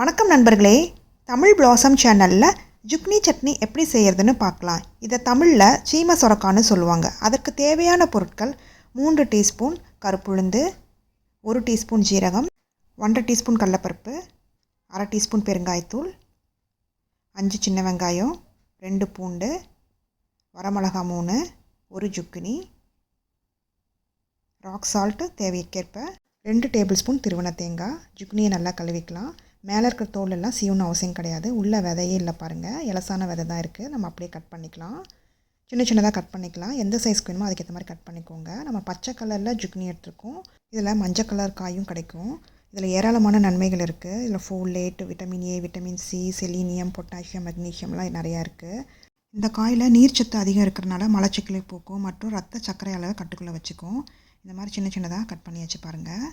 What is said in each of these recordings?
வணக்கம் நண்பர்களே. தமிழ் பிளாசம் சேனலில் ஜுக்னி சட்னி எப்படி செய்யறதுன்னு பார்க்கலாம். இதை தமிழில் சீம சொரக்கான்னு சொல்லுவாங்க. அதற்கு தேவையான பொருட்கள் மூன்று டீஸ்பூன் கருப்புளுந்து ஒரு டீஸ்பூன் ஜீரகம் ஒன்றரை டீஸ்பூன் கடலப்பருப்பு அரை டீஸ்பூன் பெருங்காயத்தூள் அஞ்சு சின்ன வெங்காயம் ரெண்டு பூண்டு வரமிளகா மூணு ஒரு ஜுக்கினி ராக் சால்ட்டு தேவைக்கேற்ப ரெண்டு டேபிள் ஸ்பூன் திருவண்ண தேங்காய் ஜுக்னியை நல்லா கழுவிக்கலாம். மேலே இருக்கிற தோல் எல்லாம் சீவணும் அவசியம் கிடையாது. உள்ள விதையே இல்லை பாருங்கள் இலசான விதை தான் இருக்குது நம்ம அப்படியே கட் பண்ணிக்கலாம். சின்ன சின்னதாக கட் பண்ணிக்கலாம். எந்த சைஸ்க்கு வேணுமோ அதுக்கேற்ற மாதிரி கட் பண்ணிக்கோங்க. நம்ம பச்சை கலரில் ஜுக்னி எடுத்துருக்கோம். இதில் மஞ்சள் கலர் காயும் கிடைக்கும். இதில் ஏராளமான நன்மைகள் இருக்குது இதில் folate vitamin A vitamin C selenium potassium மெக்னீஷியம்லாம் நிறையா இருக்குது இந்த காயில் நீர்ச்சத்து அதிகம் இருக்கிறனால மலச்சிக்கலை போக்கும் மற்றும் ரத்த சர்க்கரை அளவை கட்டுக்குள்ளே வச்சுக்கும். இந்த மாதிரி சின்ன சின்னதாக கட் பண்ணி வச்சு பாருங்கள்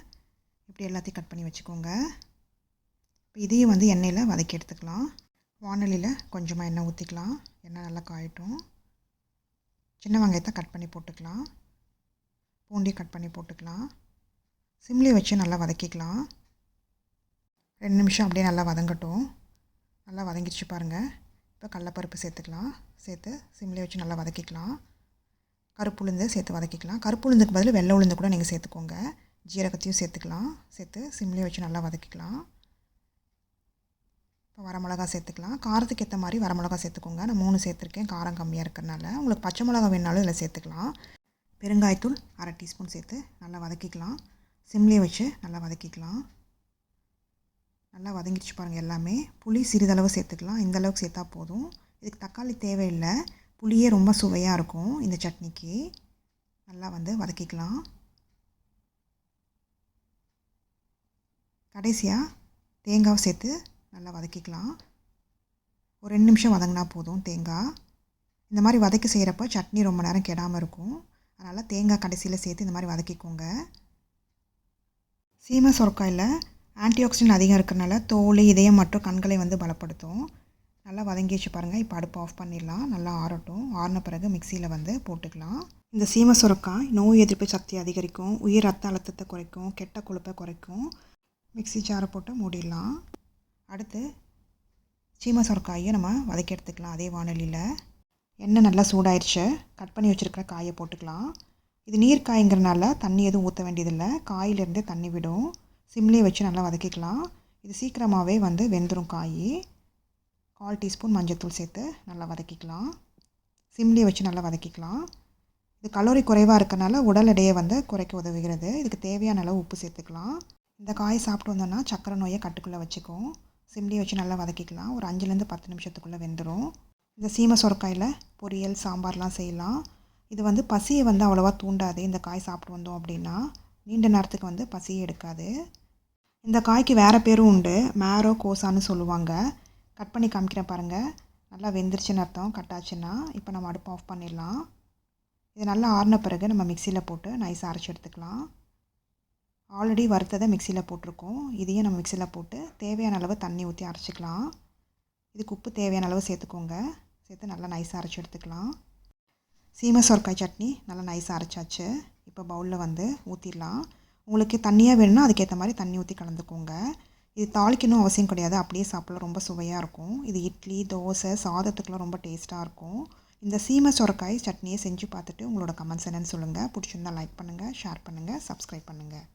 இப்படி எல்லாத்தையும் கட் பண்ணி வச்சுக்கோங்க. இதையும் வந்து எண்ணெயில் வதக்கி எடுத்துக்கலாம். வானொலியில் கொஞ்சமாக எண்ணெய் ஊற்றிக்கலாம் எண்ணெய் நல்லா காயட்டும். சின்ன வெங்காயத்தை கட் பண்ணி போட்டுக்கலாம். பூண்டி கட் பண்ணி போட்டுக்கலாம். சிம்லி வச்சு நல்லா வதக்கிக்கலாம். ரெண்டு நிமிஷம் அப்படியே நல்லா வதங்கட்டும். நல்லா வதங்கிடுச்சு பாருங்கள் இப்போ கடலப்பருப்பு சேர்த்துக்கலாம். சேர்த்து சிம்லி வச்சு நல்லா வதக்கிக்கலாம். கருப்பு உளுந்து சேர்த்து வதக்கிக்கலாம். கருப்பு உளுந்துக்கு பதில் வெள்ளை உளுந்து கூட நீங்கள் சேர்த்துக்கோங்க. ஜீரகத்தையும் சேர்த்துக்கலாம். சேர்த்து சிம்லேயே வச்சு நல்லா வதக்கிக்கலாம். இப்போ வரமிளகா சேர்த்துக்கலாம். காரத்துக்கு ஏற்ற மாதிரி வரமிளகா சேர்த்துக்கோங்க. நான் மூணு சேர்த்துருக்கேன். காரம் கம்மியாக இருக்கிறனால. உங்களுக்கு பச்சை மிளகா வேணாலும் இதில் சேர்த்துக்கலாம். பெருங்காயத்தூள் அரை டீஸ்பூன் சேர்த்து நல்லா வதக்கிக்கலாம். சிம்லேயே வச்சு நல்லா வதக்கிக்கலாம். நல்லா வதங்கிடுச்சு பாருங்கள் எல்லாமே. புளி சிறிதளவு சேர்த்துக்கலாம். இந்த அளவுக்கு சேர்த்தா போதும். இதுக்கு தக்காளி தேவையில்லை. புளியே ரொம்ப சுவையாக இருக்கும் இந்த சட்னிக்கு. நல்லா வந்து வதக்கிக்கலாம். கடைசியாக தேங்காவை சேர்த்து நல்லா வதக்கிக்கலாம். ஒரு ரெண்டு நிமிஷம் வதங்கினா போதும் தேங்காய். இந்த மாதிரி வதக்கி செய்கிறப்ப சட்னி ரொம்ப நேரம் கெடாமல் இருக்கும். அதனால் தேங்காய் கடைசியில் சேர்த்து இந்த மாதிரி வதக்கிக்கோங்க. சீமை சொரக்காயில் ஆன்டிஆக்சிடென்ட் அதிகம் இருக்கிறனால தோல் இதயம் மற்றும் கண்களை வந்து பலப்படுத்தும். நல்லா வதங்கி வச்சு பாருங்கள் இப்போ அடுப்பு ஆஃப் பண்ணிடலாம். நல்லா ஆறட்டும். ஆறின பிறகு மிக்சியில் வந்து போட்டுக்கலாம். இந்த சீம சுரக்காய் நோய் எதிர்ப்பு சக்தி அதிகரிக்கும். உயிர் ரத்த அழுத்தத்தை குறைக்கும். கெட்ட கொழுப்பை குறைக்கும். மிக்சி ஜாரை போட்டு மூடிடலாம். அடுத்து சீமை சுரக்காயை நம்ம வதக்கி எடுத்துக்கலாம் அதே வானொலியில். எண்ணெய் நல்லா சூடாயிருச்சு. கட் பண்ணி வச்சுருக்கிற காயை போட்டுக்கலாம். இது நீர் காய்ங்கிறனால தண்ணி எதுவும் ஊற்ற வேண்டியதில்லை. காயிலேருந்தே தண்ணி விடும். சிம்லேயே வச்சு நல்லா வதக்கிக்கலாம். இது சீக்கிரமாகவே வந்து வெந்துடும் காய். கால் டீஸ்பூன் மஞ்சத்தூள் சேர்த்து நல்லா வதக்கிக்கலாம். சிம்லேயே வச்சு நல்லா வதக்கிக்கலாம். இது கலோரி குறைவாக இருக்கனால உடல் எடையை வந்து குறைக்க உதவுகிறது. இதுக்கு தேவையான அளவு உப்பு சேர்த்துக்கலாம். இந்த காய் சாப்பிட்டு வந்தோன்னா சக்கரை நோயை கட்டுக்குள்ளே வச்சுக்கும். சிம்லேயே வச்சு நல்லா வதக்கிக்கலாம். ஒரு அஞ்சுலேருந்து பத்து நிமிஷத்துக்குள்ளே வெந்துடும் இந்த சீமை சொரக்காயில் பொரியல் சாம்பார்லாம் செய்யலாம். இது வந்து பசியை வந்து அவ்வளோவா தூண்டாது. இந்த காய் சாப்பிட்டு வந்தோம் அப்படின்னா நீண்ட நேரத்துக்கு வந்து பசியே எடுக்காது. இந்த காய்க்கு வேறு பேரும் உண்டு. மேரோ கோசான்னு சொல்லுவாங்க. கட் பண்ணி காமிக்கிறேன் பாருங்கள் நல்லா வெந்துருச்சுன்னு அர்த்தம். கட்டாச்சுன்னா இப்போ நம்ம அடுப்பு ஆஃப் பண்ணிடலாம். இது நல்லா ஆறின பிறகு நம்ம மிக்சியில் போட்டு நைஸாக அரைச்சி எடுத்துக்கலாம். ஆல்ரெடி வறுத்ததை மிக்சியில் போட்டிருக்கோம். இதையும் நம்ம மிக்சியில் போட்டு தேவையான அளவு தண்ணி ஊற்றி அரைச்சிக்கலாம். இதுக்கு உப்பு தேவையான அளவு சேர்த்துக்கோங்க. சேர்த்து நல்லா நைஸாக அரைச்சி எடுத்துக்கலாம். சீமை சொர்க்காய் சட்னி நல்லா நைஸாக அரைச்சாச்சு. இப்போ பவுலில் வந்து ஊற்றிடலாம் உங்களுக்கு தண்ணியாக வேணும்னா அதுக்கேற்ற மாதிரி தண்ணி ஊற்றி கலந்துக்கோங்க. இது தாளிக்கணும் அவசியம் கிடையாது. அப்படியே சாப்பிட ரொம்ப சுவையாக இருக்கும். இது இட்லி தோசை சாதத்துக்குலாம் ரொம்ப டேஸ்ட்டாக இருக்கும். இந்த சீமை சொரக்காய் சட்னியை செஞ்சு பார்த்துட்டு உங்களோட கமெண்ட்ஸ் என்னென்னு சொல்லுங்கள் பிடிச்சிருந்தா லைக் பண்ணுங்கள் ஷேர் பண்ணுங்கள் சப்ஸ்கிரைப் பண்ணுங்கள்